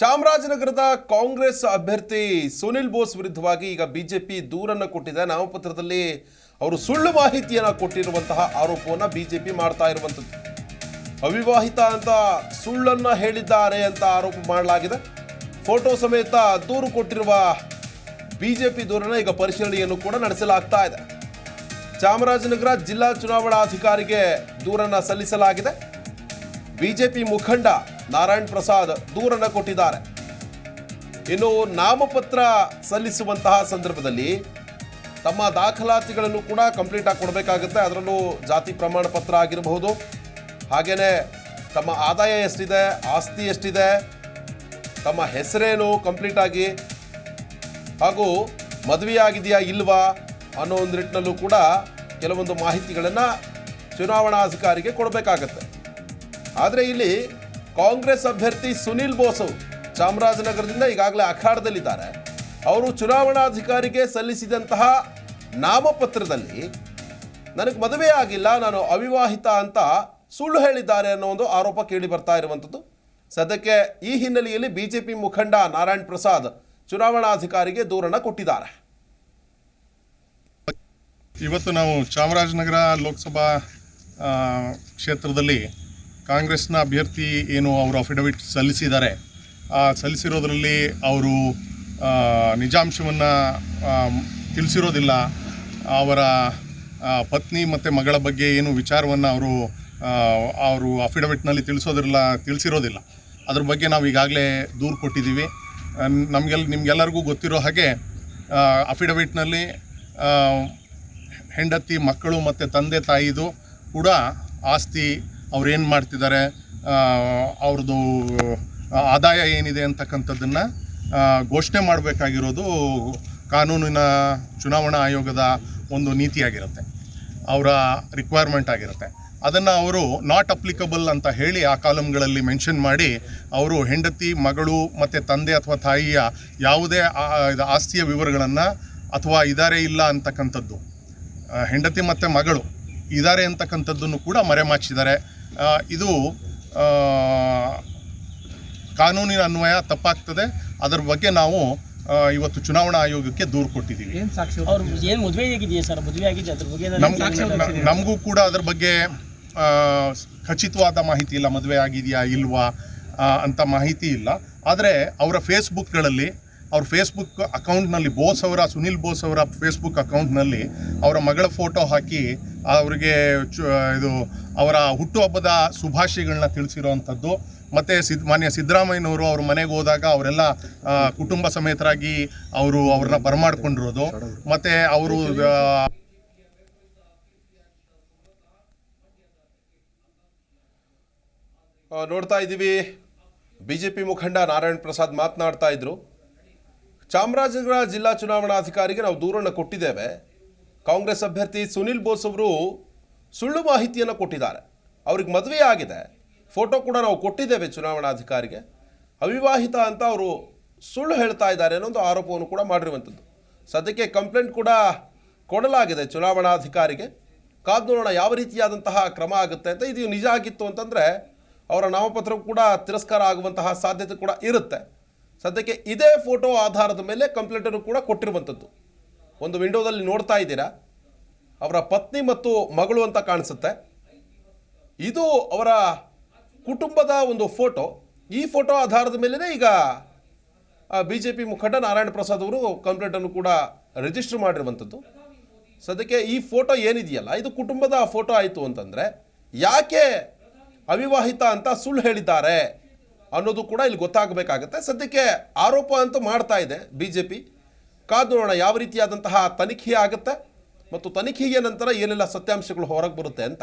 ಚಾಮರಾಜನಗರದ ಕಾಂಗ್ರೆಸ್ ಅಭ್ಯರ್ಥಿ ಸುನಿಲ್ ಬೋಸ್ ವಿರುದ್ಧವಾಗಿ ಈಗ ಬಿಜೆಪಿ ದೂರನ್ನು ಕೊಟ್ಟಿದೆ. ನಾಮಪತ್ರದಲ್ಲಿ ಅವರು ಸುಳ್ಳು ಮಾಹಿತಿಯನ್ನು ಕೊಟ್ಟಿರುವಂತಹ ಆರೋಪವನ್ನು ಬಿಜೆಪಿ ಮಾಡ್ತಾ ಇರುವಂಥದ್ದು. ಅವಿವಾಹಿತ ಅಂತ ಸುಳ್ಳನ್ನು ಹೇಳಿದ್ದಾರೆ ಅಂತ ಆರೋಪ ಮಾಡಲಾಗಿದೆ. ಫೋಟೋ ಸಮೇತ ದೂರು ಕೊಟ್ಟಿರುವ ಬಿಜೆಪಿ ದೂರನ್ನು ಈಗ ಪರಿಶೀಲನೆಯನ್ನು ಕೂಡ ನಡೆಸಲಾಗ್ತಾ ಇದೆ. ಚಾಮರಾಜನಗರ ಜಿಲ್ಲಾ ಚುನಾವಣಾಧಿಕಾರಿಗೆ ದೂರನ್ನು ಸಲ್ಲಿಸಲಾಗಿದೆ. ಬಿಜೆಪಿ ಮುಖಂಡ ನಾರಾಯಣ್ ಪ್ರಸಾದ್ ದೂರನ್ನು ಕೊಟ್ಟಿದ್ದಾರೆ. ಇನ್ನು ನಾಮಪತ್ರ ಸಲ್ಲಿಸುವಂತಹ ಸಂದರ್ಭದಲ್ಲಿ ತಮ್ಮ ದಾಖಲಾತಿಗಳನ್ನು ಕೂಡ ಕಂಪ್ಲೀಟ್ ಆಗಿ ಕೊಡಬೇಕಾಗುತ್ತೆ. ಅದರಲ್ಲೂ ಜಾತಿ ಪ್ರಮಾಣ ಪತ್ರ ಆಗಿರಬಹುದು. ಹಾಗೆಯೇ ತಮ್ಮ ಆದಾಯ ಎಷ್ಟಿದೆ, ಆಸ್ತಿ ಎಷ್ಟಿದೆ, ತಮ್ಮ ಹೆಸರೇನು ಕಂಪ್ಲೀಟ್ ಆಗಿ ಹಾಗೂ ಮದುವೆಯಾಗಿದೆಯಾ ಇಲ್ವಾ ಅನ್ನೋ ಒಂದು ನಿಟ್ಟಿನಲ್ಲೂ ಕೂಡ ಕೆಲವೊಂದು ಮಾಹಿತಿಗಳನ್ನು ಚುನಾವಣಾಧಿಕಾರಿಗೆ ಕೊಡಬೇಕಾಗತ್ತೆ. ಆದರೆ ಇಲ್ಲಿ ಕಾಂಗ್ರೆಸ್ ಅಭ್ಯರ್ಥಿ ಸುನಿಲ್ ಬೋಸು ಚಾಮರಾಜನಗರದಿಂದ ಈಗಾಗಲೇ ಅಖಾಡದಲ್ಲಿದ್ದಾರೆ. ಅವರು ಚುನಾವಣಾಧಿಕಾರಿಗೆ ಸಲ್ಲಿಸಿದಂತಹ ನಾಮಪತ್ರದಲ್ಲಿ, ನನಗೆ ಮದುವೆ ಆಗಿಲ್ಲ, ನಾನು ಅವಿವಾಹಿತ ಅಂತ ಸುಳ್ಳು ಹೇಳಿದ್ದಾರೆ ಅನ್ನೋ ಒಂದು ಆರೋಪ ಕೇಳಿ ಬರ್ತಾ ಇರುವಂಥದ್ದು. ಸದ್ಯಕ್ಕೆ ಈ ಹಿನ್ನೆಲೆಯಲ್ಲಿ ಬಿ ಜೆ ಪಿ ಮುಖಂಡ ನಾರಾಯಣ್ ಪ್ರಸಾದ್ ಚುನಾವಣಾಧಿಕಾರಿಗೆ ದೂರನ್ನು ಕೊಟ್ಟಿದ್ದಾರೆ. ಇವತ್ತು ನಾವು ಚಾಮರಾಜನಗರ ಲೋಕಸಭಾ ಕ್ಷೇತ್ರದಲ್ಲಿ ಕಾಂಗ್ರೆಸ್ನ ಅಭ್ಯರ್ಥಿ ಏನು ಅವರು ಅಫಿಡವಿಟ್ ಸಲ್ಲಿಸಿದ್ದಾರೆ, ಆ ಸಲ್ಲಿಸಿರೋದ್ರಲ್ಲಿ ಅವರು ನಿಜಾಂಶವನ್ನು ತಿಳಿಸಿರೋದಿಲ್ಲ. ಅವರ ಪತ್ನಿ ಮತ್ತು ಮಗಳ ಬಗ್ಗೆ ಏನು ವಿಚಾರವನ್ನು ಅವರು ಅವರು ಅಫಿಡವಿಟ್ನಲ್ಲಿ ತಿಳಿಸೋದಿಲ್ಲ ತಿಳಿಸಿರೋದಿಲ್ಲ. ಅದ್ರ ಬಗ್ಗೆ ನಾವು ಈಗಾಗಲೇ ದೂರು ಕೊಟ್ಟಿದ್ದೀವಿ. ನಮಗೆಲ್ಲ ನಿಮಗೆಲ್ಲರಿಗೂ ಗೊತ್ತಿರೋ ಹಾಗೆ ಅಫಿಡವಿಟ್ನಲ್ಲಿ ಹೆಂಡತಿ, ಮಕ್ಕಳು ಮತ್ತು ತಂದೆ ತಾಯಿದು ಕೂಡ ಆಸ್ತಿ ಅವ್ರು ಏನು ಮಾಡ್ತಿದ್ದಾರೆ? ಅವ್ರದ್ದು ಆದಾಯ ಏನಿದೆ ಅಂತಕ್ಕಂಥದ್ದನ್ನು ಘೋಷಣೆ ಮಾಡಬೇಕಾಗಿರೋದು ಕಾನೂನಿನ ಚುನಾವಣಾ ಆಯೋಗದ ಒಂದು ನೀತಿಯಾಗಿರುತ್ತೆ. ಅವರ ರಿಕ್ವೈರ್ಮೆಂಟ್ ಆಗಿರುತ್ತೆ. ಅದನ್ನು ಅವರು ನಾಟ್ ಅಪ್ಲಿಕಬಲ್ ಅಂತ ಹೇಳಿ ಆ ಕಾಲಮ್ಗಳಲ್ಲಿ ಮೆನ್ಷನ್ ಮಾಡಿ ಅವರು ಹೆಂಡತಿ, ಮಗಳು ಮತ್ತು ತಂದೆ ಅಥವಾ ತಾಯಿಯ ಯಾವುದೇ ಆಸ್ತಿಯ ವಿವರಗಳನ್ನು ಅಥವಾ ಇದಾರೆ ಇಲ್ಲ ಅಂತಕ್ಕಂಥದ್ದು ಹೆಂಡತಿ ಮತ್ತು ಮಗಳು ಇದ್ದಾರೆ ಅಂತಕ್ಕಂಥದ್ದನ್ನು ಕೂಡ ಮರೆಮಾಚಿದ್ದಾರೆ. ಇದು ಕಾನೂನಿನ ಅನ್ವಯ ತಪ್ಪಾಗ್ತದೆ. ಅದರ ಬಗ್ಗೆ ನಾವು ಇವತ್ತು ಚುನಾವಣಾ ಆಯೋಗಕ್ಕೆ ದೂರು ಕೊಟ್ಟಿದ್ದೀವಿ. ನಮಗೂ ಕೂಡ ಅದ್ರ ಬಗ್ಗೆ ಖಚಿತವಾದ ಮಾಹಿತಿ ಇಲ್ಲ. ಮದುವೆ ಆಗಿದೆಯಾ ಇಲ್ವಾ ಅಂತ ಮಾಹಿತಿ ಇಲ್ಲ. ಆದರೆ ಅವರ ಫೇಸ್ಬುಕ್ಗಳಲ್ಲಿ ಅವ್ರ ಫೇಸ್ಬುಕ್ ಅಕೌಂಟ್ನಲ್ಲಿ ಬೋಸ್ ಅವರ ಸುನಿಲ್ ಬೋಸ್ ಅವರ ಫೇಸ್ಬುಕ್ ಅಕೌಂಟ್ನಲ್ಲಿ ಅವರ ಮಗಳ ಫೋಟೋ ಹಾಕಿ ಅವರಿಗೆ ಇದು ಅವರ ಹುಟ್ಟುಹಬ್ಬದ ಶುಭಾಶಯಗಳನ್ನ ತಿಳಿಸಿರೋವಂಥದ್ದು. ಮತ್ತು ಸಿದ್, ಮಾನ್ಯ ಸಿದ್ದರಾಮಯ್ಯನವರು ಅವ್ರ ಮನೆಗೆ ಹೋದಾಗ ಅವರೆಲ್ಲ ಕುಟುಂಬ ಸಮೇತರಾಗಿ ಅವರು ಅವ್ರನ್ನ ಬರಮಾಡ್ಕೊಂಡಿರೋದು. ಮತ್ತು ಅವರು ನೋಡ್ತಾ ಇದ್ದೀವಿ. ಬಿ ಮುಖಂಡ ನಾರಾಯಣ್ ಪ್ರಸಾದ್ ಮಾತನಾಡ್ತಾ ಇದ್ರು. ಚಾಮರಾಜನಗರ ಜಿಲ್ಲಾ ಚುನಾವಣಾಧಿಕಾರಿಗೆ ನಾವು ದೂರನ್ನು ಕೊಟ್ಟಿದ್ದೇವೆ. ಕಾಂಗ್ರೆಸ್ ಅಭ್ಯರ್ಥಿ ಸುನಿಲ್ ಬೋಸ್ ಅವರು ಸುಳ್ಳು ಮಾಹಿತಿಯನ್ನು ಕೊಟ್ಟಿದ್ದಾರೆ. ಅವ್ರಿಗೆ ಮದುವೆ ಆಗಿದೆ. ಫೋಟೋ ಕೂಡ ನಾವು ಕೊಟ್ಟಿದ್ದೇವೆ ಚುನಾವಣಾಧಿಕಾರಿಗೆ. ಅವಿವಾಹಿತ ಅಂತ ಅವರು ಸುಳ್ಳು ಹೇಳ್ತಾ ಇದ್ದಾರೆ ಅನ್ನೋ ಒಂದು ಆರೋಪವನ್ನು ಕೂಡ ಮಾಡಿರುವಂಥದ್ದು. ಸದ್ಯಕ್ಕೆ ಕಂಪ್ಲೇಂಟ್ ಕೂಡ ಕೊಡಲಾಗಿದೆ ಚುನಾವಣಾಧಿಕಾರಿಗೆ. ಕಾದ್ ನೋಡೋಣ ಯಾವ ರೀತಿಯಾದಂತಹ ಕ್ರಮ ಆಗುತ್ತೆ ಅಂತ. ಇದು ನಿಜ ಆಗಿತ್ತು ಅಂತಂದರೆ ಅವರ ನಾಮಪತ್ರ ಕೂಡ ತಿರಸ್ಕಾರ ಆಗುವಂತಹ ಸಾಧ್ಯತೆ ಕೂಡ ಇರುತ್ತೆ. ಸದ್ಯಕ್ಕೆ ಇದೇ ಫೋಟೋ ಆಧಾರದ ಮೇಲೆ ಕಂಪ್ಲೇಂಟನ್ನು ಕೂಡ ಕೊಟ್ಟಿರುವಂಥದ್ದು ಒಂದು ವಿಂಡೋದಲ್ಲಿ ನೋಡ್ತಾ ಇದ್ದೀರಾ? ಅವರ ಪತ್ನಿ ಮತ್ತು ಮಗಳು ಅಂತ ಕಾಣಿಸುತ್ತೆ. ಇದು ಅವರ ಕುಟುಂಬದ ಒಂದು ಫೋಟೋ. ಈ ಫೋಟೋ ಆಧಾರದ ಮೇಲೇ ಈಗ ಬಿ ಜೆ ಪಿ ಮುಖಂಡ ನಾರಾಯಣ ಪ್ರಸಾದ್ ಅವರು ಕಂಪ್ಲೇಂಟನ್ನು ಕೂಡ ರಿಜಿಸ್ಟರ್ ಮಾಡಿರುವಂಥದ್ದು ಸದ್ಯಕ್ಕೆ ಈ ಫೋಟೋ ಏನಿದೆಯಲ್ಲ, ಇದು ಕುಟುಂಬದ ಫೋಟೋ ಆಯಿತು ಅಂತಂದರೆ, ಯಾಕೆ ಅವಿವಾಹಿತ ಅಂತ ಸುಳ್ಳು ಹೇಳಿದ್ದಾರೆ? ಅನ್ನೋದು ಕೂಡ ಇಲ್ಲಿ ಗೊತ್ತಾಗಬೇಕಾಗತ್ತೆ. ಸದ್ಯಕ್ಕೆ ಆರೋಪ ಅಂತೂ ಮಾಡ್ತಾ ಇದೆ ಬಿ ಜೆ ಪಿ ಕಾದು ಯಾವ ರೀತಿಯಾದಂತಹ ತನಿಖೆ ಆಗುತ್ತೆ ಮತ್ತು ತನಿಖೆಯ ನಂತರ ಏನೆಲ್ಲ ಸತ್ಯಾಂಶಗಳು ಹೊರಗೆ ಬರುತ್ತೆ ಅಂತ.